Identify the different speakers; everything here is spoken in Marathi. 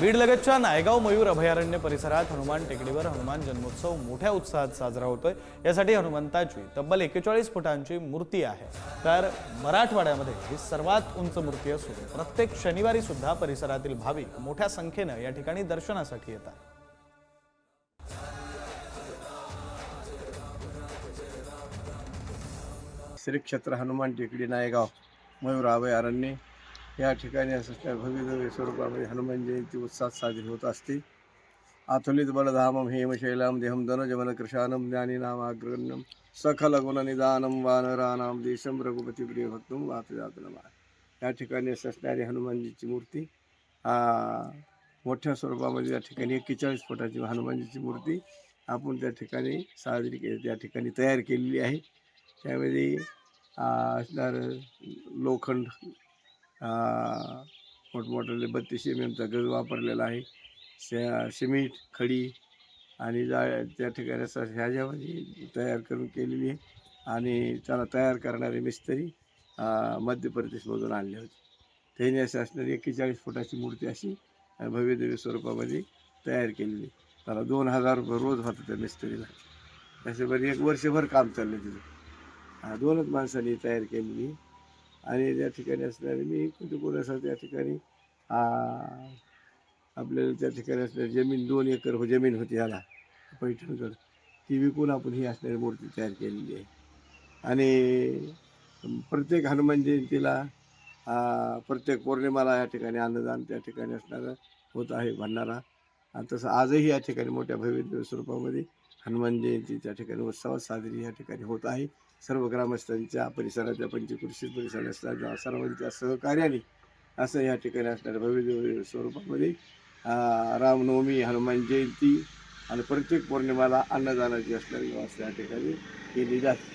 Speaker 1: बीडलगतच्या नायगाव मयूर अभयारण्य परिसरात हनुमान टेकडीवर हनुमान जन्मोत्सव मोठ्या उत्साहात साजरा होतोय. यासाठी हनुमंताची तब्बल एकेचाळीस फुटांची मूर्ती आहे. तर मराठवाड्यामध्ये ही सर्वात उंच मूर्ती असून प्रत्येक शनिवारी सुद्धा परिसरातील भाविक मोठ्या संख्येनं या ठिकाणी दर्शनासाठी येतात.
Speaker 2: श्री क्षेत्र हनुमान टेकडी नायगाव मयूर अभयारण्य या ठिकाणी असं भव्यभव्य स्वरूपामध्ये हनुमान जयंती उत्साहात साजरी होत असते. आथुलित बलधामम हेमशैलाम देहम धनजमन कृशानम ज्ञानीनामाग्रण्यम सकल गुणनिदानम वानरानाम देशम रघुपती प्रिय भक्तम वातजातनमा या ठिकाणी असणारी हनुमानजीची मूर्ती मोठ्या स्वरूपामध्ये या ठिकाणी एक्केचाळीस फुटाची हनुमानजीची मूर्ती आपण त्या ठिकाणी साजरी केली त्या ठिकाणी तयार केलेली आहे. त्यामध्ये असणारं लोखंड मोठमोठ्याले बत्तीस एम एमचा गज वापरलेला आहे. शे सिमेंट खडी आणि जा त्या ठिकाणी असं ह्याच्यामध्ये तयार करून केलेली आहे. आणि त्याला तयार करणारे मिस्त्री मध्य प्रदेशमधून आणले होते. त्यांनी असे असणारी एक्केचाळीस फुटाची मूर्ती अशी भव्यदेवी स्वरूपामध्ये तयार केलेली. त्याला दोन हजार रुपये रोज होतं त्या मिस्त्रीला. त्याच्यामध्ये एक वर्षभर काम चाललं तिथं. दोनच माणसांनी तयार केलेली. आणि त्या ठिकाणी असणारे मी कुठे असं त्या ठिकाणी आपल्याला त्या ठिकाणी असणारी जमीन दोन एकर हो जमीन होती ह्याला पैठणगड. ती विकून आपण ही असणारी मूर्ती तयार केलेली आहे. आणि प्रत्येक हनुमान जयंतीला प्रत्येक पौर्णिमाला या ठिकाणी अन्नदान त्या ठिकाणी असणारं होत आहे भंडारा. आणि तसं आजही या ठिकाणी मोठ्या भव्य स्वरूपामध्ये हनुमान जयंती त्या ठिकाणी उत्सवात साजरी या ठिकाणी होत आहे. सर्व ग्रामस्थांच्या परिसराच्या पंचकृषी परिसराच्या सर्वांच्या सहकार्याने असं या ठिकाणी असणाऱ्या भव्य स्वरूपामध्ये रामनवमी हनुमान जयंती आणि प्रत्येक पौर्णिमाला अन्नदानाची असणारी व्यवस्था या ठिकाणी केली जाते.